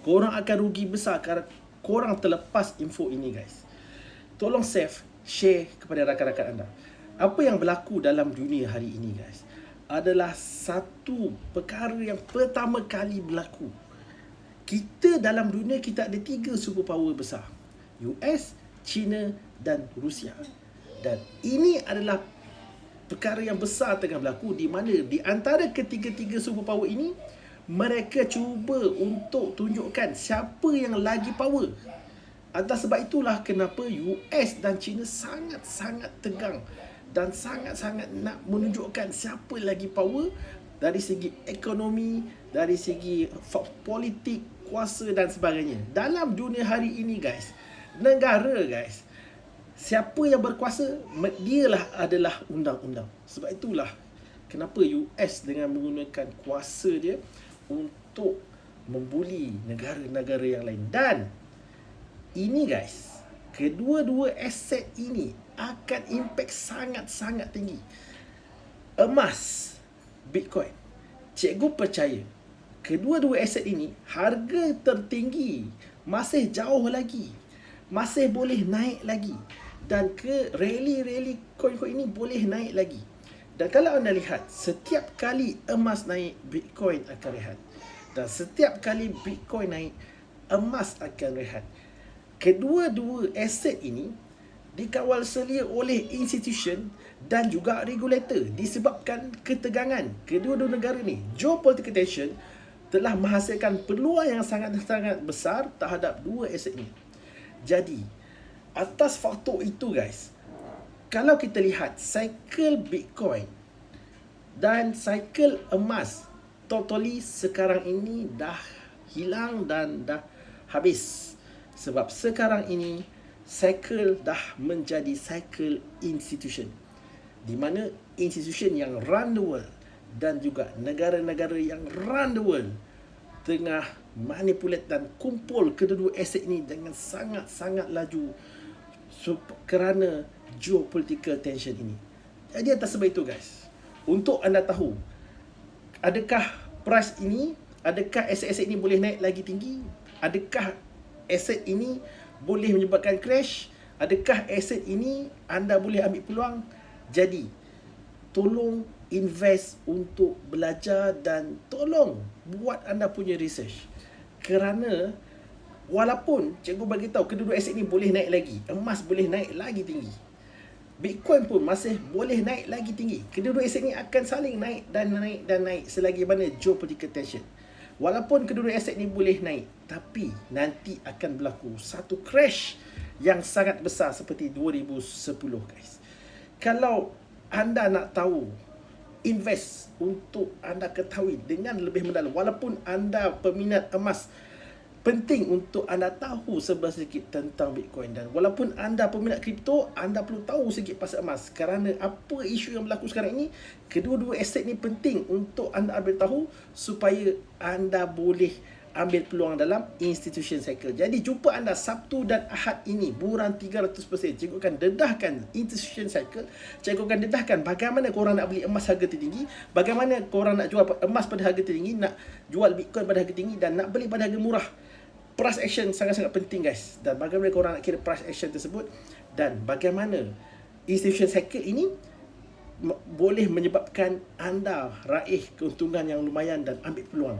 Korang akan rugi besar Kerana korang terlepas info ini guys. Tolong save Share kepada rakan-rakan anda. Apa yang berlaku dalam dunia hari ini guys Adalah satu perkara yang pertama kali berlaku. Kita dalam dunia kita ada tiga superpower besar. US, China dan Rusia. Dan ini adalah perkara yang besar tengah berlaku di mana di antara ketiga-tiga superpower ini mereka cuba untuk tunjukkan siapa yang lagi power. Atas sebab itulah kenapa US dan China sangat-sangat tegang dan sangat-sangat nak menunjukkan siapa lagi power dari segi ekonomi, dari segi politik, kuasa dan sebagainya. Dalam dunia hari ini guys, negara guys, siapa yang berkuasa dialah adalah undang-undang sebab itulah kenapa US dengan menggunakan kuasa dia untuk membuli negara-negara yang lain. Dan ini guys kedua-dua aset ini akan impact sangat-sangat tinggi. Emas bitcoin. Cikgu percaya kedua-dua aset ini harga tertinggi masih jauh lagi masih boleh naik lagi. Dan ke rally-rally coin-coin ini boleh naik lagi. Dan kalau anda lihat, setiap kali emas naik, Bitcoin akan rehat. Dan setiap kali Bitcoin naik, emas akan rehat. Kedua-dua aset ini dikawal selia oleh institution dan juga regulator disebabkan ketegangan kedua-dua negara ni. Geopolitical tension telah menghasilkan peluang yang sangat-sangat besar terhadap dua aset ini. Jadi, atas faktor itu guys kalau kita lihat cycle bitcoin dan cycle emas totally sekarang ini dah hilang dan dah habis. Sebab sekarang ini cycle dah menjadi cycle institution di mana institution yang run the world dan juga negara-negara yang run the world tengah manipulate dan kumpul kedua-dua aset ini dengan sangat-sangat laju kerana geopolitical tension ini. Jadi atas sebab itu guys, untuk anda tahu adakah price ini, adakah aset-aset ini boleh naik lagi tinggi? Adakah aset ini boleh menyebabkan crash? Adakah aset ini anda boleh ambil peluang? Jadi, tolong invest untuk belajar dan tolong buat anda punya research. Kerana Walaupun cikgu bagi tahu kedua-dua aset ni boleh naik lagi, emas boleh naik lagi tinggi. Bitcoin pun masih boleh naik lagi tinggi. Kedua-dua aset ni akan saling naik dan naik dan naik selagi mana geopolitical tension. Walaupun kedua-dua aset ni boleh naik, tapi nanti akan berlaku satu crash yang sangat besar seperti 2010 guys. Kalau anda nak tahu invest untuk anda ketahui dengan lebih mendalam walaupun anda peminat emas penting untuk anda tahu sebelah sedikit tentang Bitcoin dan walaupun anda peminat kripto, anda perlu tahu sedikit pasal emas kerana apa isu yang berlaku sekarang ini, kedua-dua aset ni penting untuk anda ambil tahu supaya anda boleh ambil peluang dalam institution cycle. Jadi jumpa anda Sabtu dan Ahad ini buran 300%. Cikgu akan dedahkan institution cycle. Cikgu akan dedahkan bagaimana korang nak beli emas harga tertinggi, bagaimana korang nak jual emas pada harga tertinggi, nak jual Bitcoin pada harga tinggi dan nak beli pada harga murah price action sangat-sangat penting guys dan bagaimana korang nak kira price action tersebut dan bagaimana institution cycle ini boleh menyebabkan anda raih keuntungan yang lumayan dan ambil peluang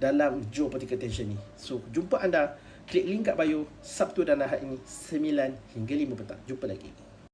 dalam geopolitical tension ni. So, jumpa anda klik link kat bio Sabtu dan Ahad ini 9 hingga 5 petang. Jumpa lagi.